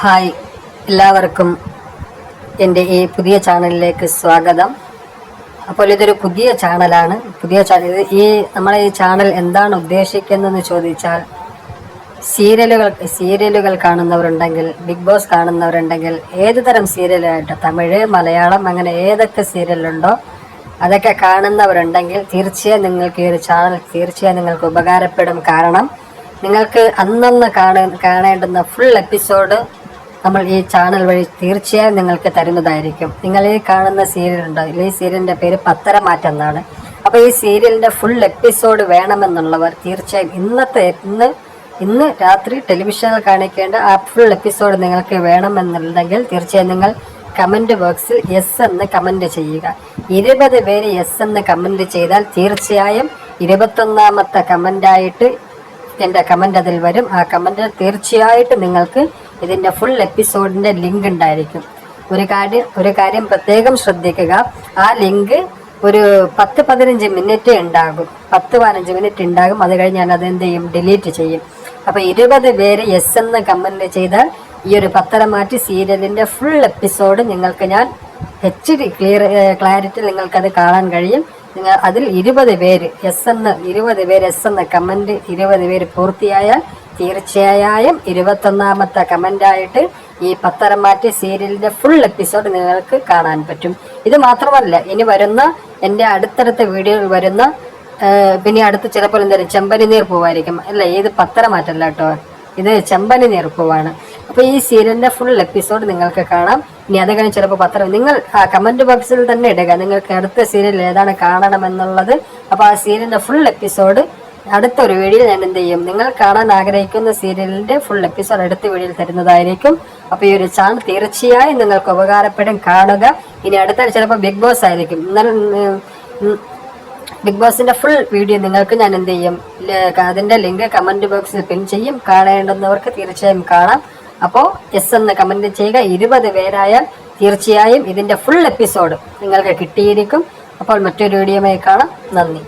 Hi എല്ലാവർക്കും എന്റെ ഈ പുതിയ ചാനലിലേക്ക് സ്വാഗതം. അപ്പോൾ ഇതൊരു പുതിയ ചാനലാണ്. പുതിയ ചാനൽ ഈ നമ്മളെ ഈ ചാനൽ എന്താണ് ഉദ്ദേശിക്കുന്നതെന്ന് ചോദിച്ചാൽ സീരിയലുകൾ സീരിയലുകൾ കാണുന്നവരുണ്ടെങ്കിൽ ബിഗ് ബോസ് കാണുന്നവരുണ്ടെങ്കിൽ ഏത് തരം സീരിയലായിട്ട് തമിഴ് മലയാളം അങ്ങനെ ഏതൊക്കെ സീരിയലുണ്ടോ അതൊക്കെ കാണുന്നവരുണ്ടെങ്കിൽ തീർച്ചയായും നിങ്ങൾക്ക് ഈ ഒരു ചാനൽ തീർച്ചയായും നിങ്ങൾക്ക് ഉപകാരപ്പെടും. കാരണം നിങ്ങൾക്ക് അന്നന്ന് കാണ കാണേണ്ടുന്ന ഫുൾ എപ്പിസോഡ് നമ്മൾ ഈ ചാനൽ വഴി തീർച്ചയായും നിങ്ങൾക്ക് തരുന്നതായിരിക്കും. നിങ്ങൾ ഈ കാണുന്ന സീരിയൽ ഉണ്ടോ? ഈ സീരിയലിന്റെ പേര് പത്തരമാറ്റം എന്നാണ്. അപ്പോൾ ഈ സീരിയലിന്റെ ഫുൾ എപ്പിസോഡ് വേണമെന്നുള്ളവർ തീർച്ചയായും ഇന്നത്തെ ഇന്ന് ഇന്ന് രാത്രി ടെലിവിഷനിൽ കാണിക്കേണ്ട ആ ഫുൾ എപ്പിസോഡ് നിങ്ങൾക്ക് വേണമെന്നുണ്ടെങ്കിൽ തീർച്ചയായും നിങ്ങൾ കമന്റ് ബോക്സിൽ യെസ് എന്ന് കമന്റ് ചെയ്യുക. ഇരുപത് പേര് യെസ് എന്ന് കമന്റ് ചെയ്താൽ തീർച്ചയായും ഇരുപത്തൊന്നാമത്തെ കമന്റായിട്ട് എന്റെ കമന്റ് അതിൽ വരും. ആ കമന്റിൽ തീർച്ചയായിട്ടും നിങ്ങൾക്ക് ഇതിന്റെ ഫുൾ എപ്പിസോഡിന്റെ ലിങ്ക് ഉണ്ടായിരിക്കും. ഒരു കാര്യം ഒരു കാര്യം പ്രത്യേകം ശ്രദ്ധിക്കുക. ആ ലിങ്ക് ഒരു പത്ത് പതിനഞ്ച് മിനിറ്റ് ഉണ്ടാകും. പത്ത് പതിനഞ്ച് മിനിറ്റ് ഉണ്ടാകും. അത് കഴിഞ്ഞ് ഞാൻ അതെന്ത് ചെയ്യും? ഡിലീറ്റ് ചെയ്യും. അപ്പോൾ ഇരുപത് പേര് എസ് എന്ന് കമന്റ് ചെയ്താൽ ഈ ഒരു പത്തരമാറ്റി സീരിയലിന്റെ ഫുൾ എപ്പിസോഡ് നിങ്ങൾക്ക് ഞാൻ എച്ച് ഡി ക്ലിയർ ക്ലാരിറ്റി നിങ്ങൾക്കത് കാണാൻ കഴിയും. നിങ്ങൾ അതിൽ ഇരുപത് പേര് എസ് എന്ന് ഇരുപത് പേര് എസ് എന്ന കമന്റ് ഇരുപത് പേര് പൂർത്തിയായാൽ തീർച്ചയായും ഇരുപത്തൊന്നാമത്തെ കമന്റായിട്ട് ഈ പത്തരമാറ്റി സീരിയലിന്റെ ഫുൾ എപ്പിസോഡ് നിങ്ങൾക്ക് കാണാൻ പറ്റും. ഇത് മാത്രമല്ല ഇനി വരുന്ന എന്റെ അടുത്തടുത്ത വീഡിയോയിൽ വരുന്ന പിന്നെ അടുത്ത് ചിലപ്പോൾ എന്തായാലും ചെമ്പനി നീർ പൂവായിരിക്കും. അല്ല ഇത് പത്തരമാറ്റല്ല കേട്ടോ. ഇത് ചെമ്പനി നീർ പൂവാണ്. അപ്പോൾ ഈ സീരിയലിന്റെ ഫുൾ എപ്പിസോഡ് നിങ്ങൾക്ക് കാണാം. ഇനി അത് കഴിഞ്ഞ് ചിലപ്പോൾ പത്രം നിങ്ങൾ ആ കമന്റ് ബോക്സിൽ തന്നെ ഇടുക. നിങ്ങൾക്ക് അടുത്ത സീരിയൽ ഏതാണ് കാണണമെന്നുള്ളത്. അപ്പോൾ ആ സീരിയലിന്റെ ഫുൾ എപ്പിസോഡ് അടുത്തൊരു വീഡിയോ ഞാൻ എന്ത് ചെയ്യും? നിങ്ങൾ കാണാൻ ആഗ്രഹിക്കുന്ന സീരിയലിന്റെ ഫുൾ എപ്പിസോഡ് അടുത്ത വീഡിയോയിൽ തരുന്നതായിരിക്കും. അപ്പൊ ഈ ഒരു ചാനൽ തീർച്ചയായും നിങ്ങൾക്ക് ഉപകാരപ്പെടും. കാണുക. ഇനി അടുത്ത ചിലപ്പോൾ ബിഗ് ബോസ് ആയിരിക്കും. ഉം, ബിഗ് ബോസിന്റെ ഫുൾ വീഡിയോ നിങ്ങൾക്ക് ഞാൻ എന്ത് ചെയ്യും? അതിന്റെ ലിങ്ക് കമന്റ് ബോക്സിൽ പിൻ ചെയ്യും. കാണേണ്ടുന്നവർക്ക് തീർച്ചയായും കാണാം. അപ്പോൾ എസ് എന്ന് കമന്റ് ചെയ്യുക. ഇരുപത് പേരായാൽ തീർച്ചയായും ഇതിന്റെ ഫുൾ എപ്പിസോഡ് നിങ്ങൾക്ക് കിട്ടിയിരിക്കും. അപ്പോൾ മറ്റൊരു വീഡിയോയുമായി കാണാം. നന്ദി.